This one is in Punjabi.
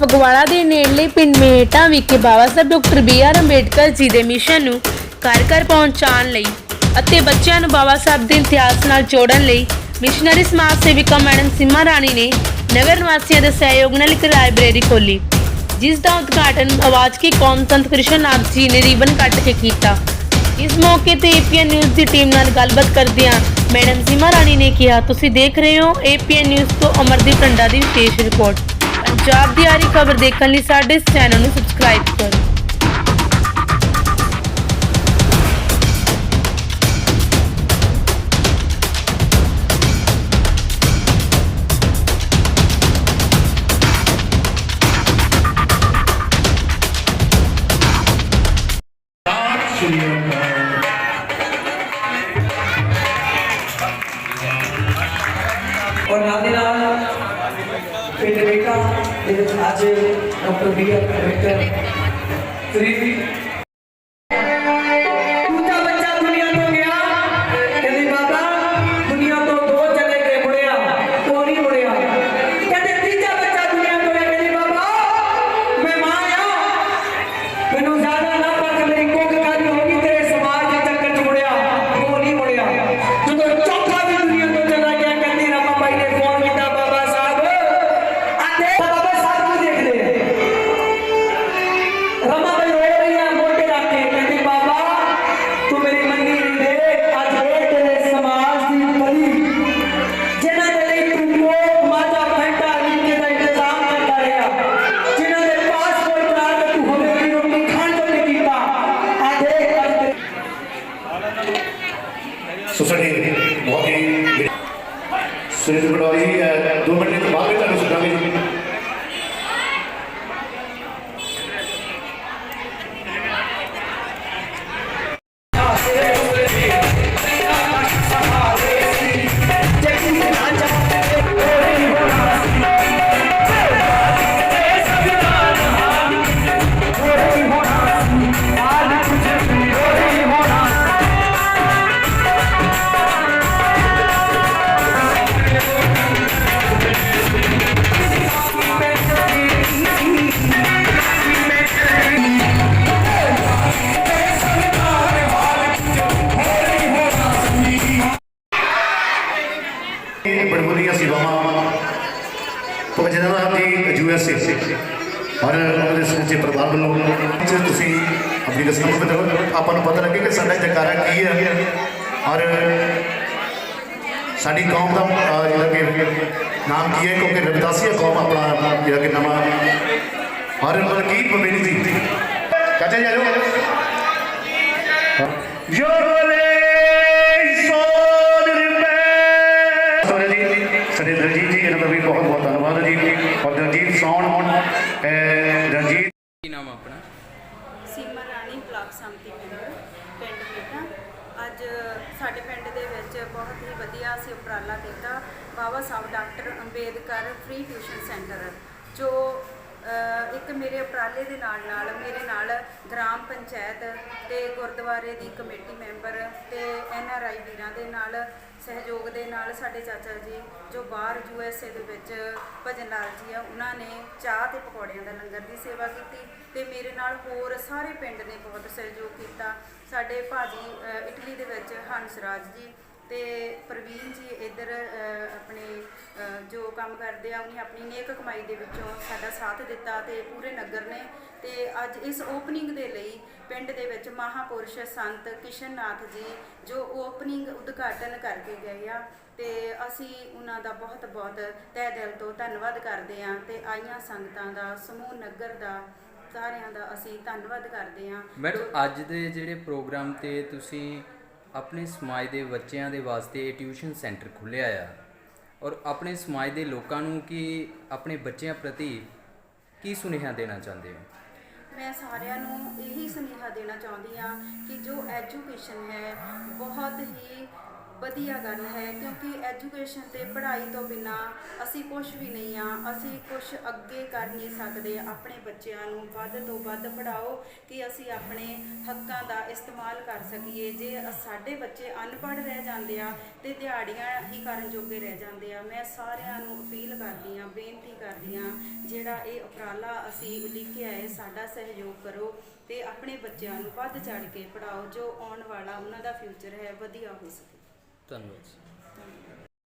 ਫਗਵਾੜਾ ਦੇ ਨੇੜਲੇ ਪਿੰਡ ਮਹੇਟਾ ਵਿਖੇ Baba Sahib doctor B R Ambedkar ji ਦੇ ਮਿਸ਼ਨ ਨੂੰ ਘਰ ਘਰ ਪਹੁੰਚਾਉਣ ਲਈ ਅਤੇ ਬੱਚਿਆਂ ਨੂੰ ਬਾਬਾ ਸਾਹਿਬ ਦੇ ਇਤਿਹਾਸ ਨਾਲ ਜੋੜਨ ਲਈ ਮਿਸ਼ਨਰੀ ਸਮਾਜ ਸੇਵਿਕਾ ਮੈਡਮ ਸਿਮਾ ਰਾਣੀ ਨੇ ਨਗਰ ਨਿਵਾਸੀਆਂ ਦੇ ਸਹਿਯੋਗ ਨਾਲ ਇੱਕ ਲਾਇਬ੍ਰੇਰੀ ਖੋਲੀ ਜਿਸ ਦਾ ਉਦਘਾਟਨ ਆਵਾਜ਼ ਕੀ ਕੌਮ ਸੰਤ ਕ੍ਰਿਸ਼ਨ ਨਾਥ ਜੀ ਨੇ ਰੀਬਨ ਕੱਟ ਕੇ ਕੀਤਾ। ਇਸ ਮੌਕੇ ਤੇ ਏਪੀਐਨ ਨਿਊਜ਼ ਦੀ ਟੀਮ ਨਾਲ ਗੱਲਬਾਤ ਕਰਦਿਆਂ ਮੈਡਮ ਸਿਮਾ ਰਾਣੀ ਨੇ ਕਿਹਾ, ਤੁਸੀਂ ਦੇਖ ਰਹੇ ਹੋ ਏਪੀਐਨ ਨਿਊਜ਼ ਤੋਂ ਅਮਰਦੀਪ ਟੰਡਾ ਦੀ ਵਿਸ਼ੇਸ਼ ਰਿਪੋਰਟ। ਪੰਜਾਬ ਦੀ ਆਰੀ ਖਬਰ ਦੇਖਣ ਲਈ ਸਾਡੇ ਇਸ ਚੈਨਲ ਨੂੰ ਸਬਸਕ੍ਰਾਈਬ ਕਰੋ। ਔਰ ਪਿੰਡ ਬੇਟਾ ਦੇ ਵਿੱਚ ਅੱਜ ਡਾਕਟਰ ਬੀ ਆਰ ਅੰਬੇਡਕਰ ਤਰੀਵੀ ਸਾਡੇ ਬਹੁਤ ਹੀ ਸੁਨੀਲ ਪਟਵਾਰੀ ਜੀ ਦੋ ਮਿੰਟ ਬਾਅਦ ਤੁਹਾਨੂੰ ਸੁਣਾਂਗੇ ਦੀ ਯੂ ਐਸ ਏ ਔਰ ਉਹਦੇ ਸਮੁੱਚੇ ਪਰਿਵਾਰ ਵੱਲੋਂ ਜੇ ਤੁਸੀਂ ਆਪਣੀ ਰਸਮ ਨੂੰ ਆਪਾਂ ਨੂੰ ਪਤਾ ਲੱਗੇ ਕਿ ਸਾਡਾ ਜਕਾਰਾ ਕੀ ਹੈ ਔਰ ਸਾਡੀ ਕੌਮ ਦਾ ਅਹ, ਜਿਹੜਾ ਕਿ ਨਾਮ ਕੀ ਹੈ ਕਿਉਂਕਿ ਰਵਿਦਾਸੀਆ ਕੌਮ ਆਪਣਾ ਜਿਹੜਾ ਕਿ ਨਵਾਂ। ਔਰ ਮਲਕੀਤ ਪਵੇਲੀ ਜੀ ਚਾਚਾ ਜੀ ਆਜੋ ਜੋ ਦਲਜੀਤ ਸੌਣ ਰਣਜੀਤ ਕੀ ਨਾਮ ਆਪਣਾ? ਸੀਮਾ ਰਾਣੀ ਬਲਾਕ ਸੰਮਤੀ ਮੈਂਬਰ ਪਿੰਡ ਬੇਟਾ ਅੱਜ ਸਾਡੇ ਪਿੰਡ ਦੇ ਵਿੱਚ ਬਹੁਤ ਹੀ ਵਧੀਆ ਅਸੀਂ ਉਪਰਾਲਾ ਕੀਤਾ। Baba Sahib doctor Ambedkar free tuition centre ਜੋ ਇੱਕ ਮੇਰੇ ਉਪਰਾਲੇ ਦੇ ਨਾਲ ਨਾਲ ਮੇਰੇ ਨਾਲ ਗ੍ਰਾਮ ਪੰਚਾਇਤ ਤੇ ਗੁਰਦੁਆਰੇ ਦੀ ਕਮੇਟੀ ਮੈਂਬਰ ਤੇ ਐਨ ਆਰ ਆਈ ਵੀਰਾਂ ਦੇ ਨਾਲ ਸਹਿਯੋਗ ਦੇ ਨਾਲ ਸਾਡੇ ਚਾਚਾ ਜੀ ਜੋ ਬਾਹਰ ਯੂ ਐਸ ਏ ਦੇ ਵਿੱਚ ਭਜਨ ਲਾਲ ਜੀ ਆ ਉਹਨਾਂ ਨੇ ਚਾਹ ਤੇ ਪਕੌੜਿਆਂ ਦਾ ਲੰਗਰ ਦੀ ਸੇਵਾ ਕੀਤੀ ਤੇ ਮੇਰੇ ਨਾਲ ਹੋਰ ਸਾਰੇ ਪਿੰਡ ਨੇ ਬਹੁਤ ਸਹਿਯੋਗ ਕੀਤਾ। ਸਾਡੇ ਭਾਜੀ ਅ, ਇਟਲੀ ਦੇ ਵਿੱਚ ਹੰਸਰਾਜ ਜੀ ਤੇ ਪ੍ਰਵੀਨ ਜੀ ਇੱਧਰ ਆਪਣੇ ਜੋ ਕੰਮ ਕਰਦੇ ਆ, ਉਹਨੇ ਆਪਣੀ ਨੇਕ ਕਮਾਈ ਦੇ ਵਿੱਚੋਂ ਸਾਡਾ ਸਾਥ ਦਿੱਤਾ ਤੇ ਪੂਰੇ ਨਗਰ ਨੇ ਤੇ ਅੱਜ ਇਸ ਓਪਨਿੰਗ ਦੇ ਲਈ ਪਿੰਡ ਦੇ ਵਿੱਚ ਮਹਾਪੁਰਸ਼ ਸੰਤ ਕਿਸ਼ਨਨਾਥ ਜੀ ਜੋ ਓਪਨਿੰਗ ਉਦਘਾਟਨ ਕਰਕੇ ਗਏ ਆ ਤੇ ਅਸੀਂ ਉਹਨਾਂ ਦਾ ਬਹੁਤ ਬਹੁਤ ਤਹਿ ਦਿਲ ਤੋਂ ਧੰਨਵਾਦ ਕਰਦੇ ਆ ਤੇ ਆਈਆਂ ਸੰਗਤਾਂ ਦਾ, ਸਮੂਹ ਨਗਰ ਦਾ, ਸਾਰਿਆਂ ਦਾ ਅਸੀਂ ਧੰਨਵਾਦ ਕਰਦੇ ਆ। ਮੈਡਮ, ਅੱਜ ਦੇ ਜਿਹੜੇ ਪ੍ਰੋਗਰਾਮ ਤੇ ਤੁਸੀਂ ਆਪਣੇ ਸਮਾਜ ਦੇ ਬੱਚਿਆਂ ਦੇ ਵਾਸਤੇ ਇਹ ਟਿਊਸ਼ਨ ਸੈਂਟਰ ਖੁੱਲਿਆ ਆ। ਔਰ ਆਪਣੇ ਸਮਾਜ ਦੇ ਲੋਕਾਂ ਨੂੰ ਕਿ ਆਪਣੇ ਬੱਚਿਆਂ ਪ੍ਰਤੀ ਕੀ ਸੁਨੇਹਾ ਦੇਣਾ ਚਾਹੁੰਦੇ ਹੋ? ਮੈਂ ਸਾਰਿਆਂ ਨੂੰ ਇਹੀ ਸੁਨੇਹਾ ਦੇਣਾ ਚਾਹੁੰਦੀ ਹਾਂ ਕਿ ਜੋ ਐਜੂਕੇਸ਼ਨ ਹੈ, ਬਹੁਤ ਹੀ ਵਧੀਆ ਗੱਲ ਹੈ ਕਿਉਂਕਿ ਐਜੂਕੇਸ਼ਨ ਅਤੇ ਪੜ੍ਹਾਈ ਤੋਂ ਬਿਨਾਂ ਅਸੀਂ ਕੁਝ ਵੀ ਨਹੀਂ ਆ, ਅਸੀਂ ਕੁਝ ਅੱਗੇ ਕਰ ਨਹੀਂ ਸਕਦੇ, ਆਪਣੇ ਬੱਚਿਆਂ ਨੂੰ ਵੱਧ ਤੋਂ ਵੱਧ ਪੜ੍ਹਾਓ ਕਿ ਅਸੀਂ ਆਪਣੇ ਹੱਕਾਂ ਦਾ ਇਸਤੇਮਾਲ ਕਰ ਸਕੀਏ। ਜੇ ਸਾਡੇ ਬੱਚੇ ਅਨਪੜ੍ਹ ਰਹਿ ਜਾਂਦੇ ਆ ਤੇ ਦਿਹਾੜੀਆਂ ਹੀ ਕਰਨ ਜੋਗੇ ਰਹਿ ਜਾਂਦੇ ਆ। ਮੈਂ ਸਾਰਿਆਂ ਨੂੰ ਅਪੀਲ ਕਰਦੀ ਆ ਬੇਨਤੀ ਕਰਦੀ ਆ ਜਿਹੜਾ ਇਹ ਉਪਰਾਲਾ ਅਸੀਂ ਲਿਖਿਆ ਹੈ, ਸਾਡਾ ਸਹਿਯੋਗ ਕਰੋ ਤੇ ਆਪਣੇ ਬੱਚਿਆਂ ਨੂੰ ਵੱਧ ਚੜ ਕੇ ਪੜ੍ਹਾਓ, ਜੋ ਆਉਣ ਵਾਲਾ ਉਹਨਾਂ ਦਾ ਫਿਊਚਰ ਹੈ, ਵਧੀਆ ਹੋ ਸਕੇ। ਧੰਨਵਾਦ ਜੀ ਧੰਨਵਾਦ